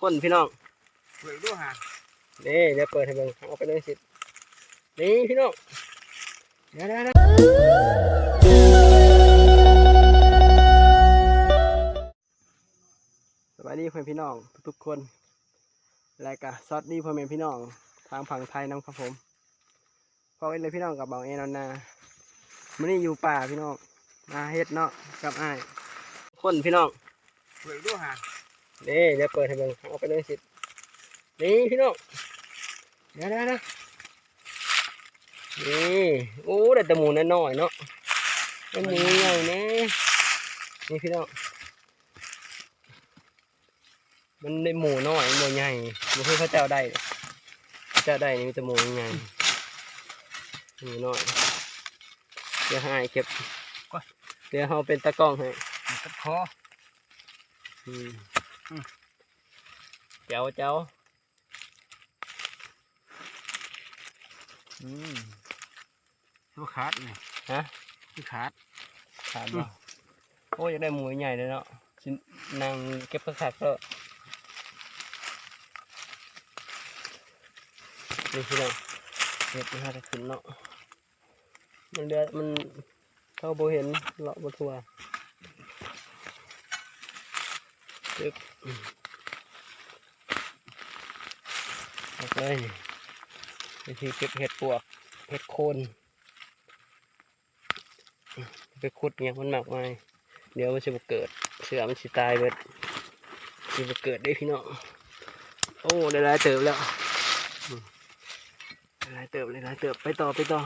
คนพี่น้องเปิดดูฮะนี่เดี๋ยวเปิดให้เบิ่งเอาไปเลยสินี่พี่น้องเดี๋ยวเดี๋ยวสวัสดีเพื่อนพี่น้องทุกๆคนและก็สวัสดีพ่อแม่พี่น้องทางฝั่งไทยนะครับผมพอกันเลยพี่น้องกับเบาเอ็นอนนามื่อนี้อยู่ป่าพี่น้องมาเฮ็ดเนาะกับอ้คนพี่น้องเปิดดูฮะ นี่เดี๋ยวเปิดให้เบิ่งเอาไปเลยสินี่พี่น้องเดี๋ยวเดี๋ยวเดี๋ยวนี่โอ้แต่ตะหมูน้อยๆเนาะแต่หมูใหญ่แน่นี่พี่น้องมันได้หมูน้อยหมูใหญ่มันคือพระเจ้าได้พระเจ้าได้นี่มีแต่หมูใหญ่หมูน้อยเดี๋ยวให้เก็บเดี๋ยวเอาเป็นตะกร้องให้มันกัดคออืมอืม เจ้าเจ้าอืมตัวขาดนี่ฮะตัวขาด ขาดบ่โอ้ยอยากได้หมูใหญ่เลยเนาะสินั่งเก็บกระสักแล้วนี่พี่น้องเห็ดมันหาจะขึ้นเนาะมันเดือดมันเข้าโบเห็นเลาะบทัว จึ๊บออกเลยวิธีเก็บเห็ดปวกเห็ดโคนไปขุดเนี่ยมันมากมายเดี๋ยวมันจะมาเกิด เสือมันจะตายเบิดจะมาเกิดได้พี่น้องโอ้ได้หลายเติบแล้วได้หลายเติบได้หลายเติบไปต่อไปต่อ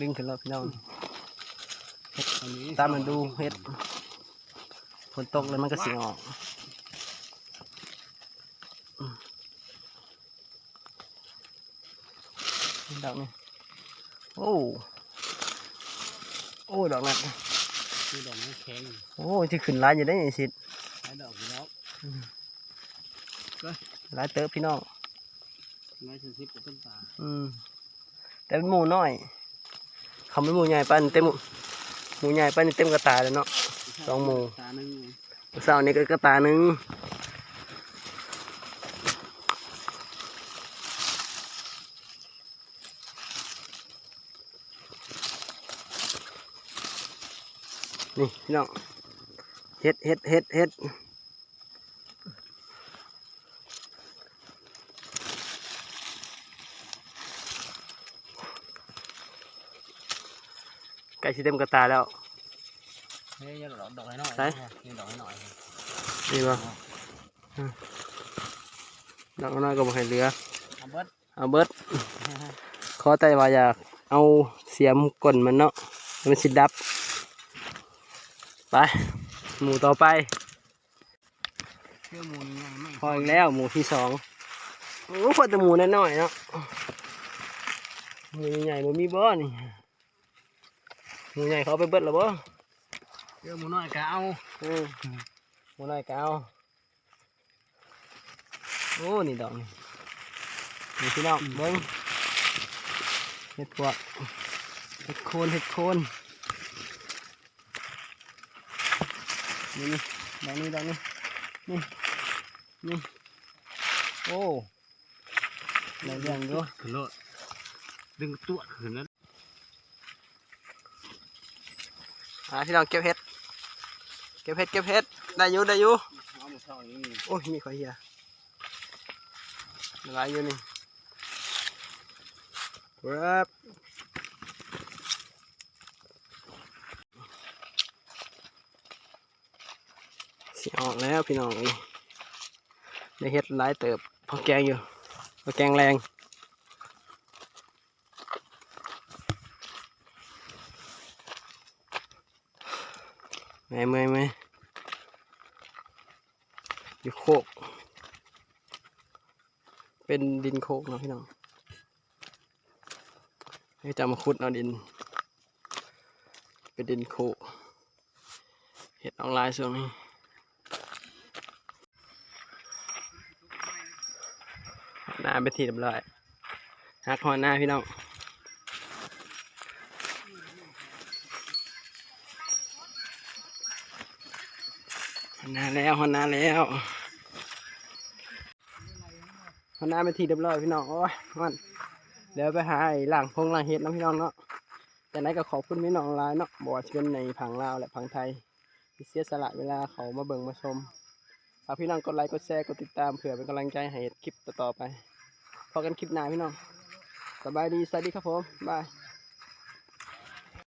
ดึงขึ้นแล้วพี่น้องอันนี้ ตามมันดูเห็ดฝนตกแล้วมันก็สิออกอืมดอกนี่โอ้โอ้ดอกนั้นคือดอกไม้แข็งโอ้ที่ขึ้นร้ายอยู่ได้ยังสิหลายดอกอยู่แล้วร้ายเติบพี่น้องร้อยสี่สิบกับต้นตาอืมแต่เป็นหมูน้อยเขาไม่หมูใหญ่ปันเต็มหมู ใหญ่ปันเต็มกระตาเลยเนาะสองหมู่ตาหนึ่งเสาร์นี้ก็กระตาหนึ่งนี่พี่น้องเฮ็ดเฮ็ดเฮ็ดเฮ็ด ไก่สีเต็มกระตาแล้ว เฮ้ยยังดอกดอกน้อยๆใช่ยังดอกน้อยนี่บ่ดอกน้อยก็บ่ให้เหลือ ๆเอาเบิดเอาเบิดขอแต่ว่าอยากเอาเสียมก้นมันเนาะให้มันสิดับ ไป หมูต่อไป เชื่อมูลใหญ่ไหมพออีกแล้วหมูที่สองโอ้พอแต่หมูน้อยๆเนาะหมูใหญ่ๆบ่มีบ่นี่ หมูใหญ่เขาเอาไปเบิดแล้วบ่เชื่อมูน้อยก็เอาอืมหมูน้อยก็เอาโอ้นี่ดอกนี่นี่พี่น้องเบิ้งเห็ดพวกเห็ดโคนเห็ดโคนนี่นี่ดอกนี้ดอกนี้นี่นี่โอ้ในเรื่องอยู่ขึ้นรถดึงตัวขึ้นนั้น อ่าพี่น้องเก็บเห็ด เก็บเห็ดเก็บเห็ด ได้อยู่ได้อยู่เอามาช่องนี้โอ้ยมีข่อยเหี้ยหลายอยู่นี่ครับสิออกแล้วพี่น้องนี่ได้เฮ็ดหลายเติบพอแกงอยู่พอแกงแรง เมื่อยเมื่อยเมื่อยอยู่โคก เป็นดินโคกเนาะพี่น้องให้จะมาขุดเอาดิน เป็นดินโคก เห็ดออนไลน์ส่วนนี้หน้าไปนทีเรียบร้อยหักหอหน้าพี่น้อง นนาแล้วนนาแล้วหันนาไปทีเรียบร้อยพี่น้องโอ้ยมันเดี๋ยวไปหาไอ้หลังพงหลังเฮ็ดนะพี่น้องเนาะแต่ไหนก็ขอบคุณพี่น้องหลายเนาะบอกว่าเป็นในผังลาวและผังไทยที่เสียสละเวลาเขามาเบิ่งมาชมฝากพี่น้องกดไลค์กดแชร์กดติดตามเผื่อเป็นกำลังใจให้เฮ็ดคลิปต่อๆไปพอกันคลิปหน้าพี่น้องสบายดีสวัสดีครับผมบาย